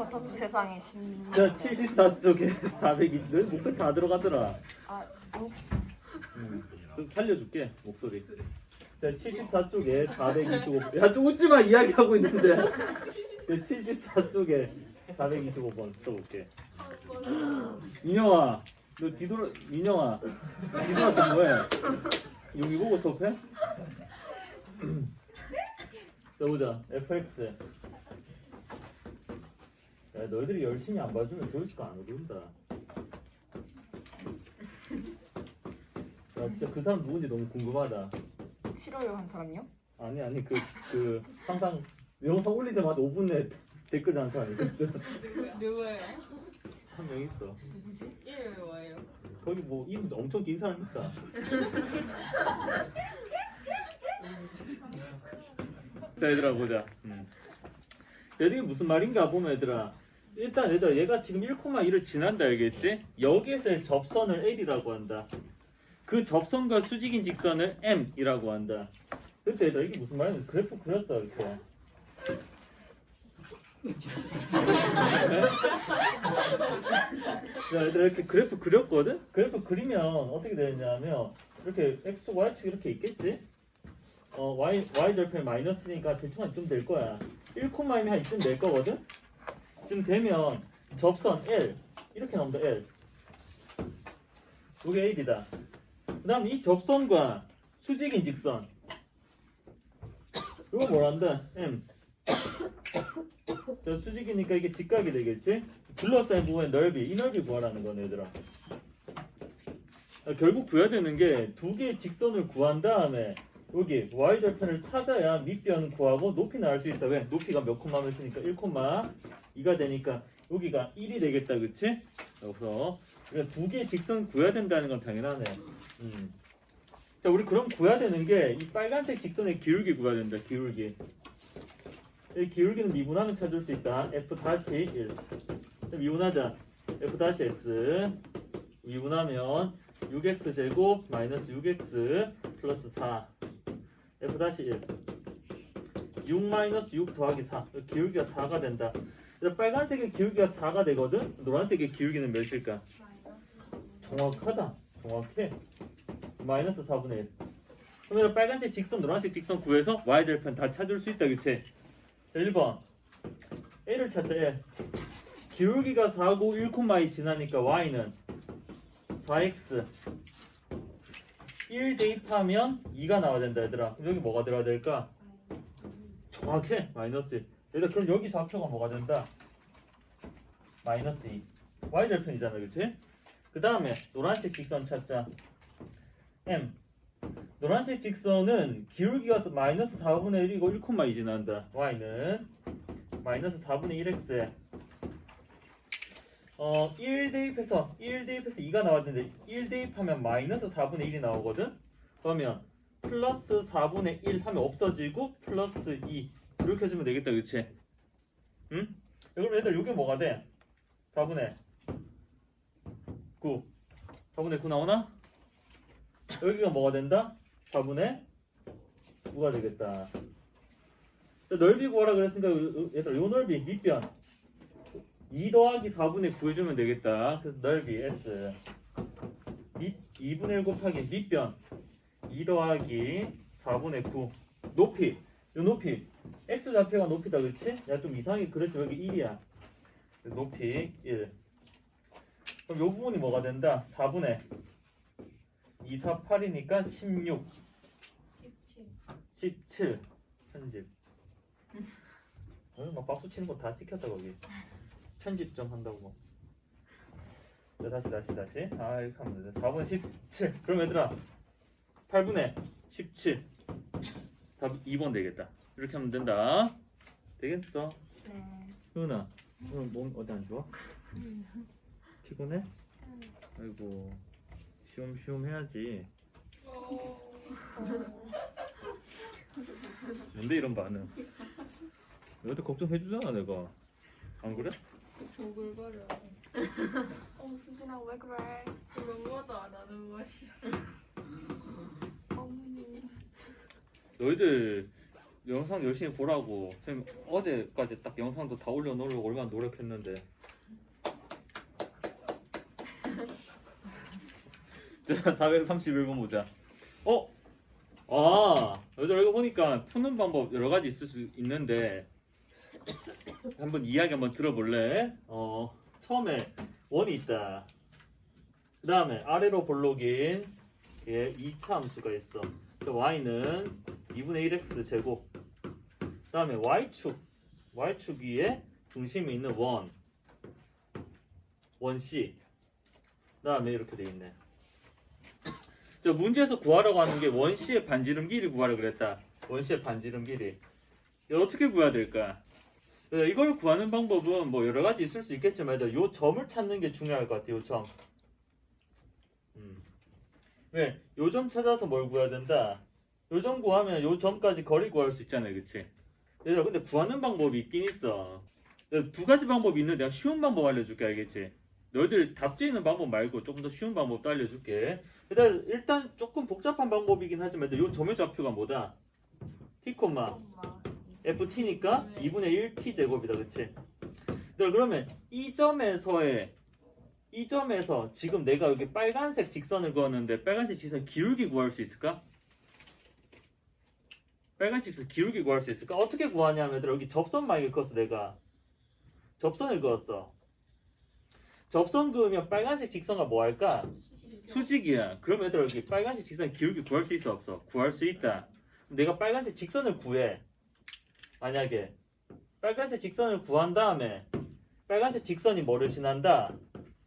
커터스 세상에 신. 자 74쪽에 420. 너 목소리 다 들어가더라. 아, 옵스. 음, 좀 살려줄게 목소리. 자 74쪽에 425. 야좀 웃지 마 이야기하고 있는데. 자 74쪽에 425번 써볼게. 민영아, 너 뒤돌아 민영아, 뒤돌아서 뭐해? 여기 보고 수업해? 자 보자 fx. 야 너희들이 열심히 안 봐주면 교육시간 안 오른다. 야 진짜 그 사람 누군지 너무 궁금하다. 싫어요 한 사람요? 아니 아니 그 그 항상 영상 올리자마자 5분 내에 댓글 다는 사람 있거든. 누구예요? 한명 있어. 이름이 뭐예요? 거기 뭐 이름 엄청 긴 사람 있다. 자 얘들아 보자. 음. 얘들이 무슨 말인가 보면 얘들아 일단 얘들아 얘가 지금 1,1을 지난다 알겠지? 여기에서의 접선을 L이라고 한다. 그 접선과 수직인 직선을 M이라고 한다. 그때 얘들아 이게 무슨 말인지 그래프 그렸어 이렇게. 자, 얘들아 이렇게 그래프 그렸거든? 그래프 그리면 어떻게 되냐면 이렇게 x, y축 이렇게 있겠지? 어, y, y 절편 마이너스니까 대충 한 이쯤 될 거야. 1,2면 한 이쯤 될 거거든? 이쯤 되면 접선 L 이렇게 나온다 L. 이게 L이다. 그 다음 이 접선과 수직인 직선 이거 뭐란다? M. 자, 수직이니까 이게 직각이 되겠지? 둘러싸인 부분의 넓이, 이 넓이 구하라는 거네, 얘들아. 아, 결국 구해야 되는 게 두 개의 직선을 구한 다음에 여기 y절편을 찾아야 밑변 구하고 높이 나올 수 있다. 왜? 높이가 몇 콤마 몇이니까 1 콤마 2가 되니까 여기가 1이 되겠다, 그치? 여기서 그러니까 두 개의 직선 구해야 된다는 건 당연하네. 음. 자, 우리 그럼 구해야 되는 게 이 빨간색 직선의 기울기 구해야 된다, 기울기. 이 기울기는 미분하면 찾을 수 있다. f 다시 1. 자, 미분하자. f 다시 x 미분하면 6x 제곱 마이너스 6x 플러스 4. f 다시 1. 6 마이너스 6 더하기 4. 기울기가 4가 된다. 그래서 빨간색의 기울기가 4가 되거든. 노란색의 기울기는 몇일까? 정확하다. 정확해. 마이너스 4분의 1. 그러면 빨간색 직선, 노란색 직선 구해서 y절편 다 찾을 수 있다, 그치? 자, 1번. A를 찾자, A. 기울기가 4고 1,2 지나니까 Y는 4X. 1 대입하면 2가 나와야 된다, 얘들아. 여기 뭐가 들어야 될까? 정확해. 마이너스 1. 얘들아, 그럼 여기 좌표가 뭐가 된다? 마이너스 2. Y절편이잖아, 그치? 그 다음에 노란색 직선 찾자. M. 노란색 직선은 기울기가 마이너스 4분의 1이고 1,2 지난다. y는 마이너스 4분의 1x. 어, 1 대입해서 1 대입해서 2가 나왔는데 1 대입하면 마이너스 4분의 1이 나오거든. 그러면 플러스 4분의 1 하면 없어지고 플러스 2 이렇게 해주면 되겠다, 그치? 응? 그럼 얘들 이게 뭐가 돼? 4분의 9. 4분의 9 나오나? 여기가 뭐가 된다? 4분의 9가 되겠다. 자, 넓이 구하라 그랬으니까 요- 요- 넓이 밑변 2 더하기 4분의 9 해주면 되겠다. 그래서 넓이 S 밑 2분의 1 곱하기 밑변 2 더하기 4분의 9 높이 요 높이 X 좌표가 높이다 그렇지? 야 좀 이상하게 그랬지 여기 1이야. 높이 1 그럼 요 부분이 뭐가 된다? 4분의 2, 4, 8이니까 16 17 편집. 오늘 막 박수 치는 거 다 찍혔다 거기. 편집 좀 한다고 자 다시 다시 다시. 아 이렇게 하면 되네. 4분의 17 그럼 얘들아 8분의 17 답 2번 되겠다 이렇게 하면 된다 되겠어 네. 효은아 오늘 몸 어디 안 좋아? 피곤해? 아이고 쉬엄쉬엄 해야지 뭔데 이런 반응 너희들 걱정해주잖아 내가 안 그래? 조글거려. 어, 수진아 왜 그래? 너무도 안 하는 맛이야. 어머니. 너희들 영상 열심히 보라고. 선생님 어제까지 딱 영상도 다 올려놓으려고 얼마나 노력했는데. 자, 431번 보자. 어? 아, 여자 이거 보니까 푸는 방법 여러 가지 있을 수 있는데 한번 이야기 한번 들어볼래? 어, 처음에 원이 있다. 그 다음에 아래로 볼록인 예, 2차 함수가 있어. 그 y는 2분의 1x 제곱. 그 다음에 y축, y축 위에 중심이 있는 원, 원 c. 그 다음에 이렇게 돼 있네. 저 문제에서 구하라고 하는 게 원C의 반지름 길이 구하라 그랬다. 원C의 반지름 길이. 어떻게 구해야 될까? 어, 이걸 구하는 방법은 뭐 여러 가지 있을 수 있겠지만 일단 요 점을 찾는 게 중요할 것 같아요. 요 점. 음. 왜? 요 점 찾아서 뭘 구해야 된다? 요 점 구하면 요 점까지 거리 구할 수 있잖아요. 그치? 얘들아 근데 구하는 방법이 있긴 있어. 두 가지 방법이 있는데 내가 쉬운 방법 알려줄게 알겠지? 너희들 답지 있는 방법 말고 조금 더 쉬운 방법도 알려줄게. 일단, 일단 조금 복잡한 방법이긴 하지만 요 점의 좌표가 뭐다? t, 엄마. ft니까 네. 2분의 1t 제곱이다, 그치? 그러면 이 점에서의 이 점에서 지금 내가 여기 빨간색 직선을 그었는데 빨간색 직선 기울기 구할 수 있을까? 빨간색 직선 기울기 구할 수 있을까? 어떻게 구하냐면 얘들아 여기 접선 만약에 그었어 내가 접선을 그었어 접선 그으면 빨간색 직선과 뭐 할까? 수직이야. 그럼 얘들아 여기 빨간색 직선 기울기 구할 수 있어 없어? 구할 수 있다. 내가 빨간색 직선을 구해. 만약에 빨간색 직선을 구한 다음에 빨간색 직선이 뭐를 지난다?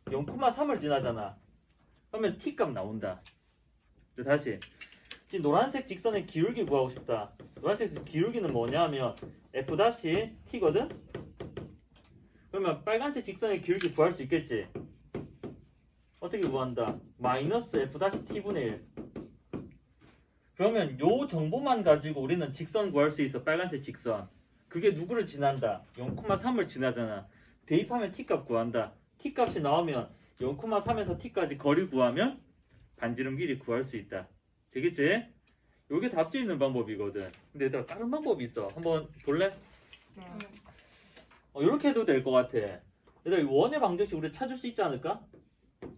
0,3을 지나잖아. 그러면 t 값 나온다. 다시 이 노란색 직선의 기울기 구하고 싶다. 노란색 기울기는 뭐냐면 f t거든. 그러면 빨간색 직선의 기울기 구할 수 있겠지. 어떻게 구한다? 마이너스 f t분의 1. 그러면 요 정보만 가지고 우리는 직선 구할 수 있어. 빨간색 직선. 그게 누구를 지난다? 0,3을 지나잖아. 대입하면 t값 구한다. t값이 나오면 0,3에서 t까지 거리 구하면 반지름 길이 구할 수 있다. 되겠지? 요게 답지 있는 방법이거든. 근데 얘들아 다른 방법이 있어. 한번 볼래? 네. 어, 이렇게 해도 될 것 같아. 얘들아 이 원의 방정식 우리 찾을 수 있지 않을까?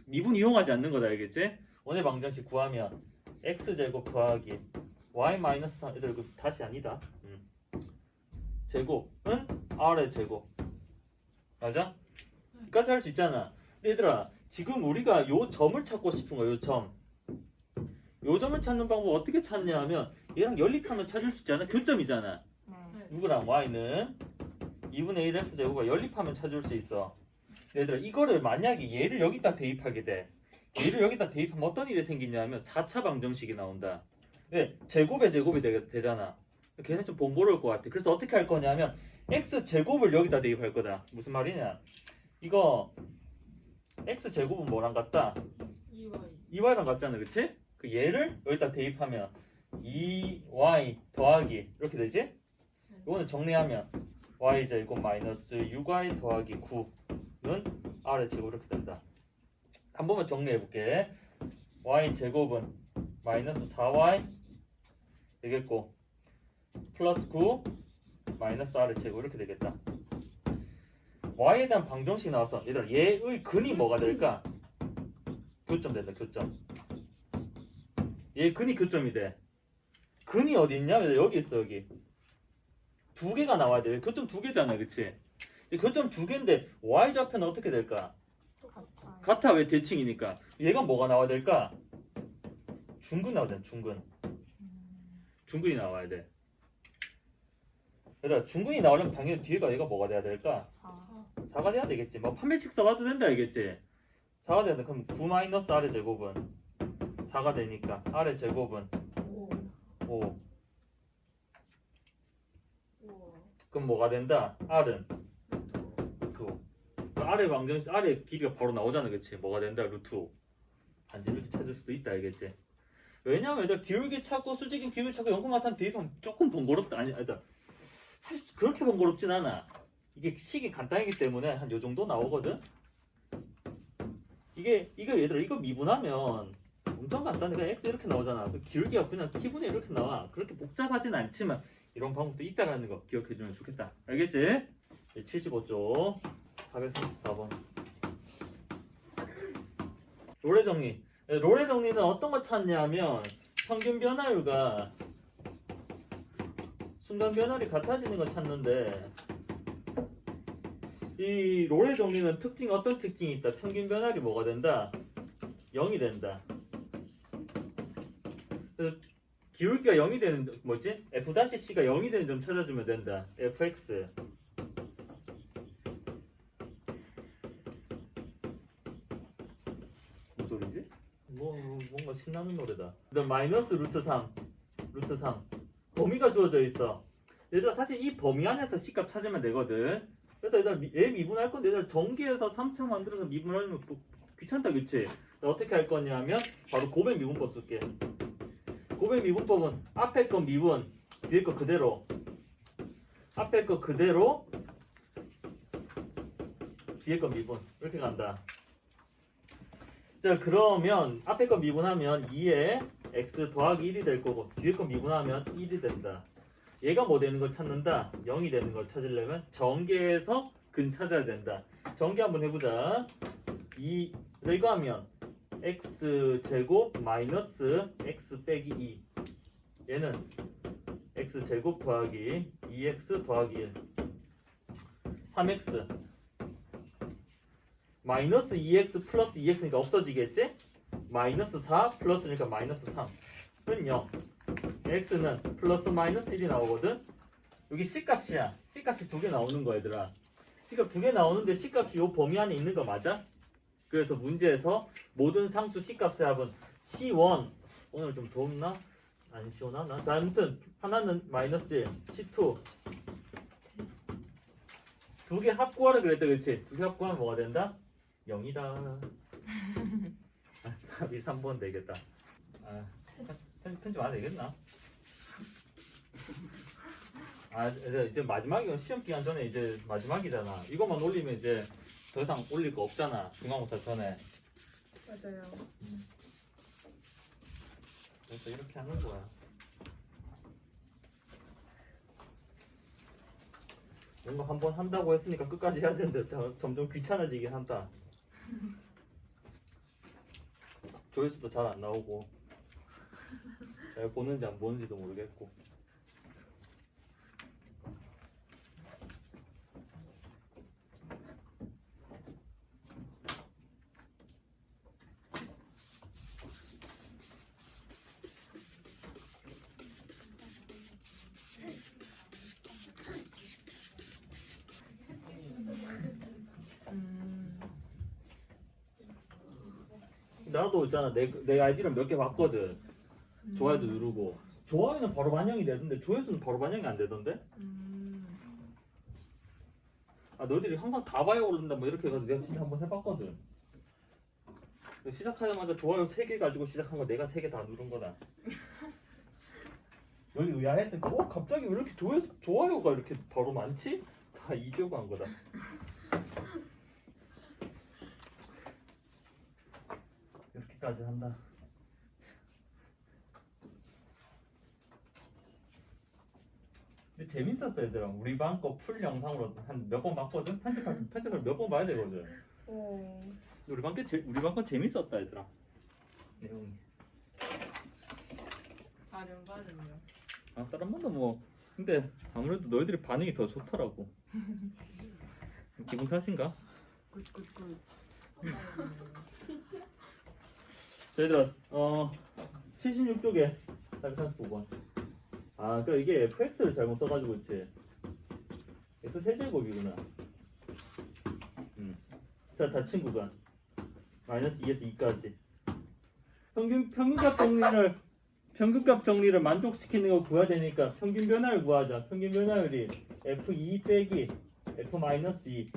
미분 이용하지 않는 거다 알겠지? 원의 방정식 구하면 x제곱 더하기 y 마이너스 3 얘들아 이거 다시 아니다. 음. 제곱은 r의 제곱. 맞아? 여기까지 할 수 있잖아. 근데 얘들아 지금 우리가 요 점을 찾고 싶은 거야 요 점. 요 점을 찾는 방법 어떻게 찾냐 하면 얘랑 연립하면 찾을 수 있잖아. 교점이잖아. 네. 누구랑 y는 2분의 1x 제곱과 연립하면 찾을 수 있어. 얘들아 이거를 만약에 얘를 여기다 대입하게 돼. 얘를 여기다 대입하면 어떤 일이 생기냐면 4차 방정식이 나온다. 왜? 제곱의 제곱이 되, 되잖아. 걔는 좀 번거로울 것 같아. 그래서 어떻게 할 거냐면 x 제곱을 여기다 대입할 거다. 무슨 말이냐? 이거 x 제곱은 뭐랑 같다? 이와이 2y랑 같잖아, 그치? 그 얘를 여기다 대입하면 2y 더하기 이렇게 되지? 이거는 정리하면 y 제곱 마이너스 6y 더하기 9는 r의 제곱 이렇게 된다. 한 번만 정리해 볼게. y 제곱은 마이너스 4y 되겠고 플러스 9 마이너스 r의 제곱 이렇게 되겠다. y에 대한 방정식 나와서 얘들아 얘의 근이 뭐가 될까? 교점 된다 교점. 얘 근이 교점이 돼. 근이 어디 있냐? 여기 있어 여기. 두 개가 나와야 돼. 교점 두 개잖아, 그치? 이 교점 두 개인데 y 좌표는 어떻게 될까? 똑같아요. 같아 왜 대칭이니까. 얘가 뭐가 나와야 될까? 중근 나와야 돼. 중근. 중근이 나와야 돼. 얘들아 중근이 나오려면 당연히 뒤에가 얘가 뭐가 돼야 될까? 4. 4가 돼야 되겠지. 뭐 판매식 써봐도 된다 알겠지? 4가 돼야 돼. 그럼 9 마이너스 r의 제곱은 4가 되니까 r의 제곱은 5 5. 우와 그럼 뭐가 된다? r은 루트 5. 아래 방정 아래 길이가 바로 나오잖아, 그치? 뭐가 된다? 루트 5. 단지 이렇게 찾을 수도 있다, 알겠지? 왜냐면 얘들 기울기 찾고 수직인 기울기 찾고 0,3 대입하면 조금 번거롭다. 아니, 아니다. 사실 그렇게 번거롭진 않아. 이게 식이 간단하기 때문에 한 요 정도 나오거든. 이게 이거 얘들아 이거 미분하면 엄청 간단해. 그냥 x 이렇게 나오잖아. 그 기울기가 그냥 t분의 이렇게 나와. 그렇게 복잡하진 않지만 이런 방법도 있다라는 거 기억해주면 좋겠다. 알겠지? 75쪽 434번 롤의 정리 네, 롤의 정리는 어떤 거 찾냐면 평균 변화율과 순간 변화율이 같아지는 걸 찾는데 이 롤의 정리는 특징 어떤 특징이 있다 평균 변화율이 뭐가 된다 0이 된다 기울기가 0이 되는 뭐지? f-c가 0이 되는 점 찾아주면 된다 fx 무슨 소리지? 뭐 뭔가 신나는 노래다. 그다음 마이너스 루트 3, 루트 3 범위가 주어져 있어. 얘들아 사실 이 범위 안에서 C값 찾으면 되거든. 그래서 얘들아 미- 얘 미분할 건데 얘들아 전기에서 3차 만들어서 미분하려면 또 귀찮다 그치? 어떻게 할 거냐면 바로 고백 미분법 쓸게. 고백 미분법은 앞에 거 미분, 뒤에 거 그대로. 앞에 거 그대로, 뒤에 거 미분 이렇게 간다. 자 그러면 앞에 거 미분하면 2에 x 더하기 1이 될 거고 뒤에 거 미분하면 1이 된다. 얘가 뭐 되는 걸 찾는다. 0이 되는 걸 찾으려면 전개에서 근 찾아야 된다. 전개 한번 해보자. 이 이거 하면 x 제곱 마이너스 x 빼기 2 얘는 x 제곱 더하기 2x 더하기 1 3x 마이너스 2x 플러스 2x니까 없어지겠지? 마이너스 4 플러스니까 마이너스 3은 0 x는 플러스 마이너스 1이 나오거든? 여기 c값이야. C값이 두 개 나오는 거야 얘들아. C값 두 개 나오는데 c값이 요 범위 안에 있는 거 맞아? 그래서 문제에서 모든 상수 c값의 합은 c1 오늘 좀 더웠나? 안 시원하나? 자 아무튼 하나는 마이너스 1 c2 두 개 합 구하라 그랬다 그렇지? 두 개 합 구하면 뭐가 된다? 0이다 아, 답이 3번 되겠다 아, 편- 편집 안 되겠나? 아 이제, 마지막이면 시험 기간 전에 이제 마지막이잖아 이것만 올리면 이제 더 이상 올릴 거 없잖아. 중간고사 전에. 맞아요. 그래서 이렇게 하는 거야. 뭔가 한번 한다고 했으니까 끝까지 해야 되는데 자- 점점 귀찮아지긴 한다. 조회수도 잘 안 나오고. 잘 보는지 안 보는지도 모르겠고 음. 있잖아. 내, 내 아이디를 몇 개 봤거든. 좋아요도 누르고. 좋아요는 바로 반영이 되던데 조회수는 바로 반영이 안 되던데? 음. 아 너희들이 항상 다 봐야 오른다 뭐 이렇게 해가지고 내가 진짜 한번 해봤거든. 시작하자마자 좋아요 3개 가지고 시작한 거 내가 3개 다 누른 거다. 너희 의아했으니까? 어 갑자기 왜 이렇게 조회수, 좋아요가 이렇게 바로 많지? 다 이겨고 한 거다 이렇게까지 한다 근데 재밌었어 얘들아 우리 반거풀 영상으로 한 몇 번 봤거든 편집할 편집을 몇 번 봐야 되거든 오. 우리 반거 우리 반거 재밌었다 얘들아 내용이 다른 반은요? 아 다른 반도 뭐 근데 아무래도 너희들이 반응이 더 좋더라고 기분 탓인가? 굿굿굿. 자 얘들아 어. 76쪽에 439번 아 그래 이게 fx를 잘못 써가지고 있지. X 세제곱이구나. 음. 자 닫힌 구간 마이너스 2에서 2까지. 평균 평균값 정리를 평균값 정리를 만족시키는 거 구해야 되니까 평균 변화율 구하자. 평균 변화율이 f2 빼기 f 마이너스 2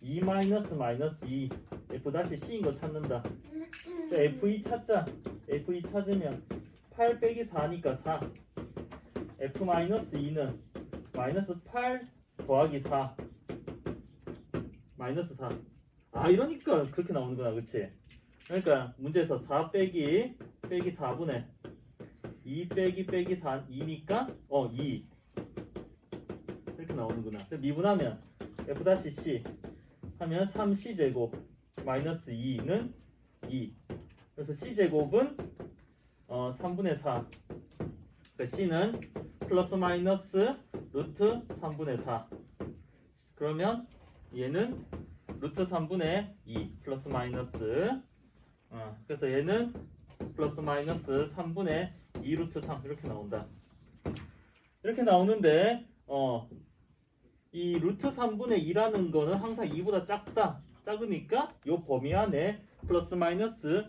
2 마이너스 마이너스 2 f 다시 c인 거 찾는다 자, F2 찾자. F2 찾으면 8 빼기 4니까 4. F 마이너스 2는 마이너스 8 더하기 4. 마이너스 4. 아, 이러니까 그렇게 나오는구나. 그치? 그러니까 문제에서 4 빼기 빼기 4분의 2 빼기 빼기 4 2니까 어 2. 이렇게 나오는구나. 미분하면 f 다시 c 하면 3c 제곱 마이너스 2는 2. 그래서 c 제곱은 어 3분의 4. 그러니까 c는 플러스 마이너스 루트 3분의 4. 그러면 얘는 루트 3분의 2 플러스 마이너스 어, 그래서 얘는 플러스 마이너스 3분의 2 루트 3 이렇게 나온다. 이렇게 나오는데 어, 이 루트 3분의 2라는 거는 항상 2보다 작다. 작으니까 이 범위 안에 플러스 마이너스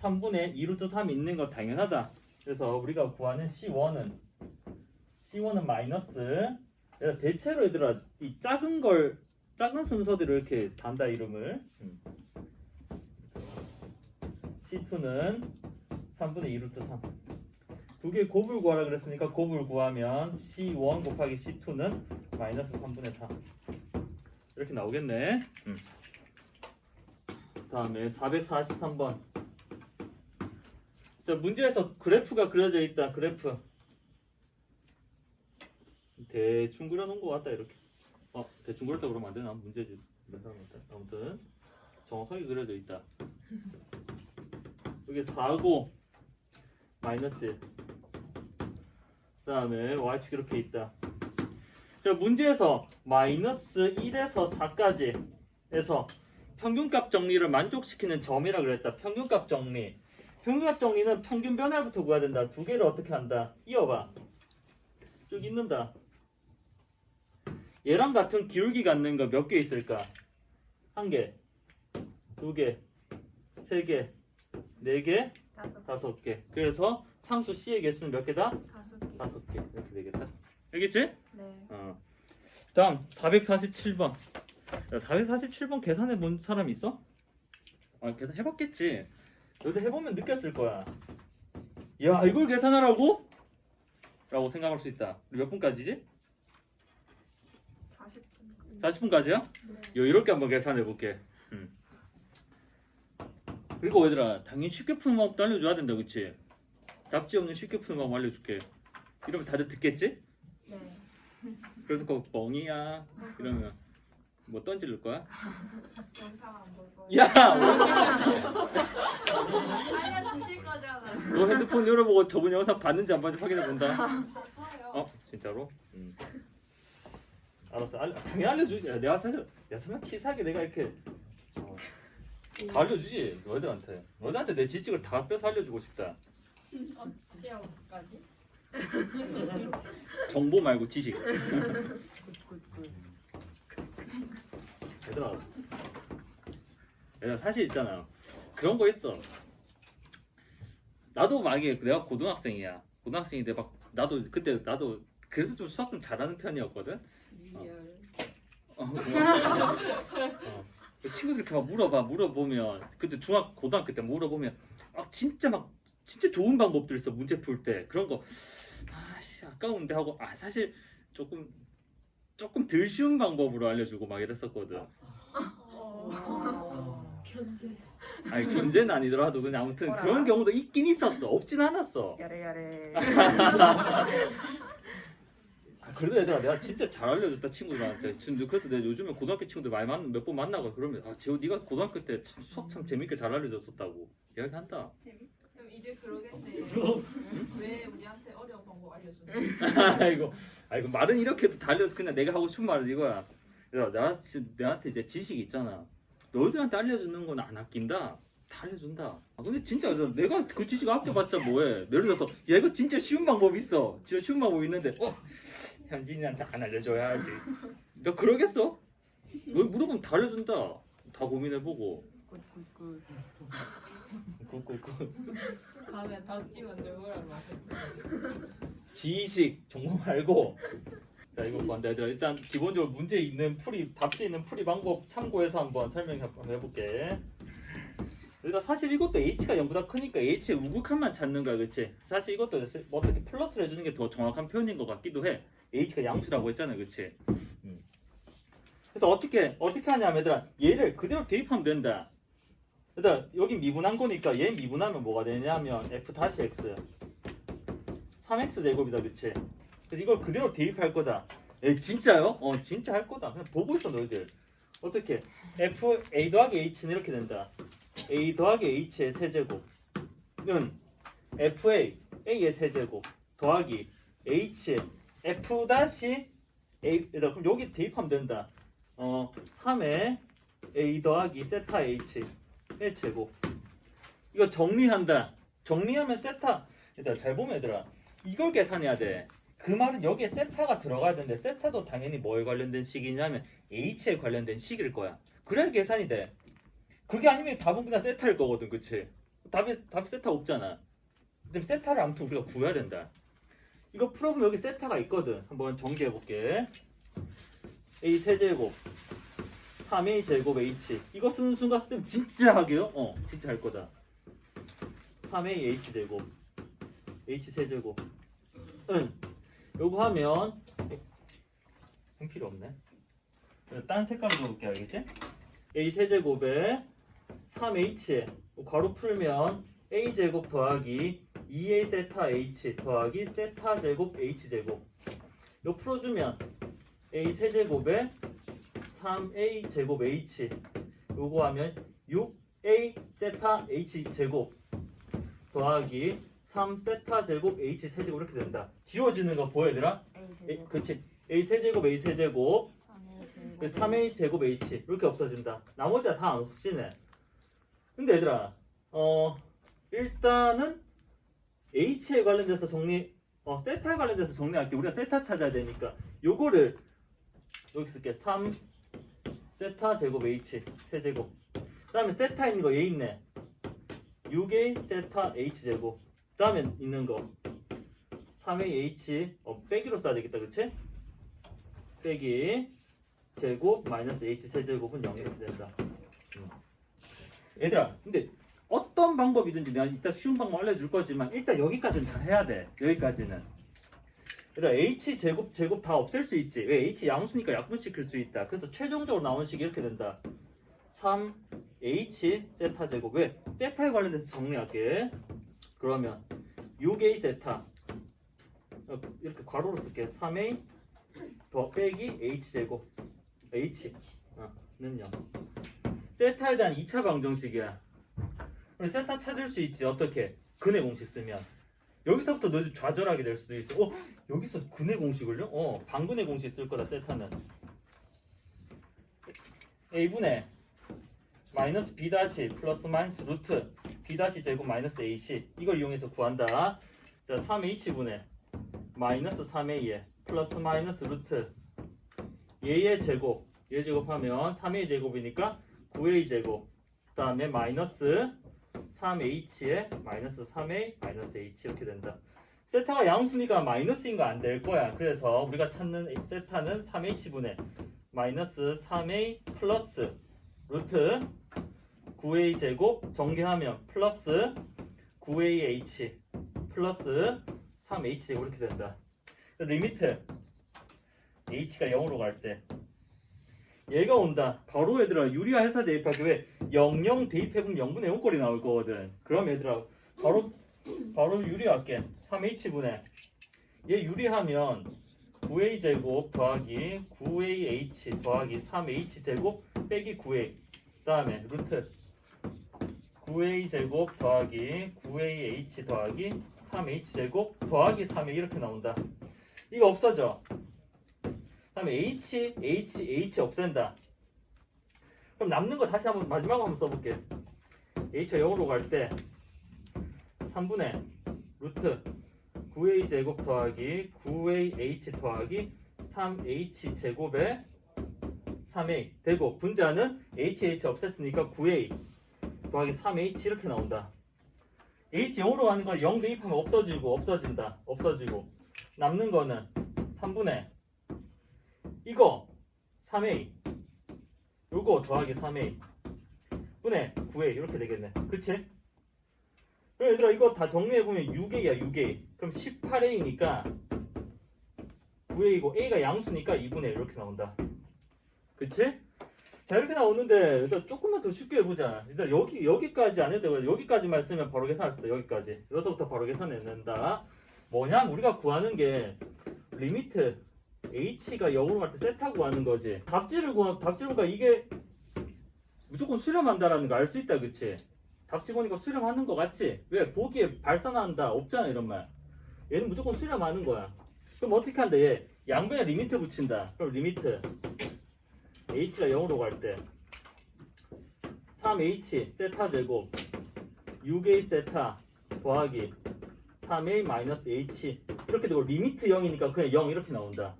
3분의 2 루트 3이 있는 거 당연하다. 그래서 우리가 구하는 C1은 C1은 마이너스 그래서 대체로 얘들아 이 작은 걸 작은 순서대로 이렇게 단다 이름을 음. C2는 3분의 2 루트 3. 두 개 곱을 구하라 그랬으니까 곱을 구하면 C1 곱하기 C2는 마이너스 3분의 4. 이렇게 나오겠네. 음. 다음에 443번. 자, 문제에서 그래프가 그려져 있다. 그래프. 대충 그려놓은 것 같다. 이렇게. 어, 대충 그렸다 그러면 안 되나? 문제지. 아무튼 정확하게 그려져 있다. 여기 4고 마이너스 1. 그 다음에 y축 이렇게 있다. 자 문제에서 마이너스 1에서 4까지 에서 평균값 정리를 만족시키는 점이라 그랬다. 평균값 정리. 평균값 정리는 평균 변화부터 구해야 된다. 두 개를 어떻게 한다? 이어봐. 쭉 있는다. 얘랑 같은 기울기 갖는 거 몇 개 있을까? 한 개, 두 개, 세 개, 네 개, 다섯 다섯 개. 그래서 상수 C의 개수는 몇 개다? 다섯 개. 다섯 개. 이렇게 되겠다. 알겠지? 네. 어. 다음 447번. 447번 계산해 본 사람 있어? 아 계산 해봤겠지. 너도 해보면 느꼈을 거야. 야 이걸 계산하라고? 라고 생각할 수 있다. 우리 몇 분까지지? 40분. 40분까지야? 네. 요 이렇게 한번 계산해 볼게. 음. 그리고 얘들아 당연히 쉽게 푸는 방법도 알려줘야 된다, 그치? 답지 없는 쉽게 푸는 방법 알려줄게. 이러면 다들 듣겠지? 네. 그래도 그 뻥이야. 이러면 뭐 던질 거야? 영상 안볼 거예요. 야! 알려주실 거잖아. 너 핸드폰 열어보고 저번 영상 봤는지 안 봤는지 확인해 본다. 어? 진짜로? 음. 알았어. 알, 당연히 알려주지. 야, 내가 사실 내가 설마 치사하게 내가 이렇게 어, 다 알려주지. 너희들한테. 너희들한테 내 지식을 다 빼서 알려주고 싶다. 어, 시험까지? 정보 말고 지식. 굿 굿 얘들아 사실 있잖아. 그런 거 있어. 나도 만약에 내가 고등학생이야. 고등학생인데 막 나도 그때 나도 그래도 좀 수학 좀 잘하는 편이었거든. 리얼. 어, 어. 그 친구들 이렇게 막 물어봐 물어보면 그때 중학 고등학교 때 물어보면 아 진짜 막 진짜 좋은 방법들 있어 문제 풀 때 그런 거 아씨 아까운데 하고 아 사실 조금 조금 덜 쉬운 방법으로 알려주고 막 이랬었거든 어. 견제. 아니 견제는 아니더라도 그냥 아무튼 뭐라? 그런 경우도 있긴 있었어 없진 않았어 야래 야래. 아, 그래도 얘들아 내가 진짜 잘 알려줬다 친구들한테 진짜 그래서 내가 요즘에 고등학교 친구들 많이 만 몇 번 만나고 그러면 아 재호 네가 고등학교 때 참 수학 참 재밌게 잘 알려줬었다고 이야기한다 그럼 이제 그러겠네. 왜 우리한테 어려운 방법 알려주는? 아이고 아이고 말은 이렇게도 다 알려서 그냥 내가 하고 싶은 말은 이거야 야 나, 지- 내한테 이제 지식이 있잖아. 너희들한테 알려주는 건 안 아낀다. 다 알려준다. 아, 근데 진짜 그래서 내가 그 지식 아껴봤자 뭐해? 예를 들어서 야 이거 진짜 쉬운 방법 있어. 진짜 쉬운 방법 있는데 어 현진이한테 안 알려줘야지. 너 그러겠어? 너 물어보면 다 알려준다. 다 고민해보고. 굿굿굿. 굿굿굿. 다음에 답지 먼저 보라고 하셨죠. 지식 정보 말고 자 이거 봐 내가 일단 기본적으로 문제 있는 풀이 답지 있는 풀이 방법 참고해서 한번 설명 한번 해볼게. 그러니까 사실 이것도 h가 0보다 크니까 h의 우극한만 찾는 거야 그치? 사실 이것도 뭐 어떻게 플러스를 해주는 게 더 정확한 표현인 것 같기도 해. H가 양수라고 했잖아 그치? 음. 그래서 어떻게 어떻게 하냐면 얘들아 얘를 그대로 대입하면 된다. 얘들아 여기 미분한 거니까 얘 미분하면 뭐가 되냐면 f 다시 x. 3x 제곱이다 그치? 그래서 이걸 그대로 대입할 거다. 에 진짜요? 어 진짜 할 거다. 그냥 보고 있어 너희들. 어떻게? F a 더하기 h는 이렇게 된다. A 더하기 h의 세제곱은 fa a의 세제곱 더하기 h의 f 다시 a 얘들아, 그럼 여기 대입하면 된다. 어 3의 a 더하기 세타 h의 제곱. 이거 정리한다. 정리하면 세타. 얘들아 잘 보면 얘들아. 이걸 계산해야 돼 그 말은 여기에 세타가 들어가야 되는데 세타도 당연히 뭐에 관련된 식이냐면 h에 관련된 식일 거야. 그래야 계산이 돼. 그게 아니면 답은 그냥 세타일 거거든 그치? 답이 답이 세타 없잖아. 근데 세타를 아무튼 우리가 구해야 된다. 이거 풀어보면 여기 세타가 있거든. 한번 정리해 볼게. A 세제곱 3a 제곱 h. 이거 쓰는 순간 쌤 진짜 하게요? 어 진짜 할 거다. 3a h 제곱 h 세제곱. 응 요거 하면 응 필요 없네. 딴 색깔로 넣을게 알겠지? a 세제곱에 3h에 괄호 풀면 a 제곱 더하기 2a 세타 h 더하기 세타 제곱 h 제곱. 요 풀어주면 a 세제곱에 3a 제곱 h. 요거 하면 6a 세타 h 제곱 더하기 3 세타 제곱 h 세제곱 이렇게 된다. 지워지는 거 보여 얘들아? 에, 그렇지. a 세제곱 a 세제곱 3a 제곱 h 이렇게 없어진다. 나머지가 다 안 없어지네. 근데 얘들아, 어 일단은 h에 관련돼서 정리, 어 세타에 관련돼서 정리할게. 우리가 세타 찾아야 되니까 요거를 여기 쓸게. 3 세타 제곱 h 세제곱. 그 다음에 세타 있는 거 얘 있네. 6a 세타 h 제곱. 그다음에 있는 거 3a h 어 빼기로 써야 되겠다, 그렇지? 빼기 제곱 마이너스 h 세제곱은 0 이렇게 된다. 음. 얘들아, 근데 어떤 방법이든지 내가 이따 쉬운 방법 알려줄 거지만 일단 여기까지는 다 해야 돼. 여기까지는. 얘들아, h 제곱 제곱 다 없앨 수 있지. 왜 h 양수니까 약분시킬 수 있다. 그래서 최종적으로 나온 식이 이렇게 된다. 3 h 세타 제곱 왜 세타에 관련돼서 정리할게. 그러면 6a 세타 어, 이렇게 괄호로 쓸게. 3a 더 빼기 h 제곱 h 어. 세타에 대한 2차 방정식이야. 우리 세타 찾을 수 있지. 어떻게? 근의 공식 쓰면. 여기서부터 너희들 좌절하게 될 수도 있어. 어, 여기서 근의 공식을요? 어, 반근의 공식 쓸 거다. 세타는. a분의 마이너스 b 다시 플러스 마이너스 루트 b 제곱 마이너스 ac 이걸 이용해서 구한다. 자, 3h분의 마이너스 3a에 플러스 마이너스 루트 얘의 제곱 얘 제곱하면 3a 제곱이니까 9a 제곱 그 다음에 마이너스 3h에 마이너스 3a 마이너스 h 이렇게 된다 세타가 양수니까 마이너스인 거 안 될 거야 그래서 우리가 찾는 세타는 3h분의 마이너스 3a 플러스 루트 9a 제곱 정리하면 플러스 9ah 플러스 3h 제곱 이렇게 된다 리미트 h가 0으로 갈 때 얘가 온다. 바로 얘들아 유리화 해서 대입할 때왜 00 대입해보면 0분의 0꼴이 나올 거거든. 그럼 얘들아 바로 바로 유리할게. 3h분의 얘 유리하면 9a 제곱 더하기 9ah 더하기 3h 제곱 빼기 9a 그 다음에 루트 9a 제곱 더하기 9ah 더하기 3h 제곱 더하기 3a 이렇게 나온다. 이거 없어져. 다음에 h, h, h 없앤다. 그럼 남는 거 다시 한번 마지막으로 한번 써볼게. h가 0으로 갈 때 3분의 루트 9a 제곱 더하기 9ah 더하기 3h 제곱에 3a 되고 분자는 h, h 없앴으니까 9a 더하기 3h 이렇게 나온다. h 0으로 가는 건 0 대입하면 없어지고 없어진다. 없어지고 남는 거는 3분의 이거 3a 요거 더하기 3a 분의 9a 이렇게 되겠네 그치? 그럼 얘들아 이거 다 정리해보면 6a야 6a 그럼 18a니까 9a이고 a가 양수니까 2분의 1 이렇게 나온다 그치? 자 이렇게 나오는데 일단 조금만 더 쉽게 해보자 일단 여기 여기까지 안 해도 되고 여기까지만 쓰면 바로 계산할 수 있다 여기까지 여기서부터 바로 계산해낸다 뭐냐면 우리가 구하는 게 리미트 h가 0으로 갈 때 세타 구하는 거지. 답지를 구하 답지를 구하 이게 무조건 수렴한다라는 거 알 수 있다, 그치? 답지 보니까 수렴하는 거 같지? 왜 보기에 발산한다 없잖아 이런 말. 얘는 무조건 수렴하는 거야. 그럼 어떻게 한다 얘? 양변에 리미트 붙인다. 그럼 리미트 h가 0으로 갈 때 3h 세타 제곱 6a 세타 더하기 3a 마이너스 h 이렇게 되고 리미트 0이니까 그냥 0 이렇게 나온다.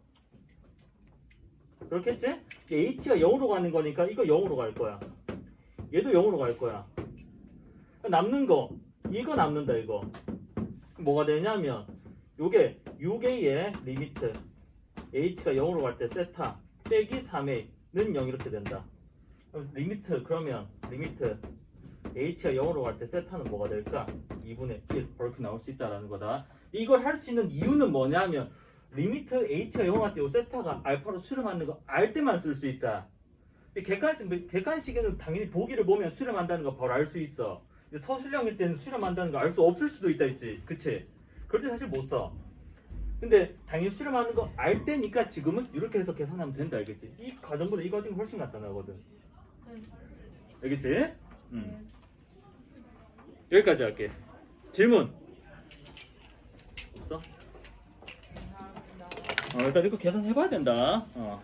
그렇겠지? h가 0으로 가는 거니까 이거 0으로 갈 거야. 얘도 0으로 갈 거야. 남는 거 이거 남는다 이거. 뭐가 되냐면 요게 6a의 리미트 h가 0으로 갈 때 세타 빼기 3a는 0 이렇게 된다. 리미트 그러면 리미트 h가 0으로 갈 때 세타는 뭐가 될까? 2분의 1 이렇게 나올 수 있다라는 거다. 이걸 할 수 있는 이유는 뭐냐면 리미트 h가 0으로 갈때요 세타가 알파로 수렴하는 거 알 때만 쓸 수 있다. 객관식 객관식에는 당연히 보기를 보면 수렴한다는 거 바로 알 수 있어. 서술형일 때는 수렴한다는 거 알 수 없을 수도 있다 있지. 그치? 그럴 때 사실 못 써. 근데 당연히 수렴하는 거 알 때니까 지금은 이렇게 해서 계산하면 된다 알겠지? 이 과정보다 이 과정이 훨씬 간단하거든. 네. 알겠지? 음. 여기까지 할게. 질문. 없어? 어, 일단 이거 계산해봐야 된다. 어.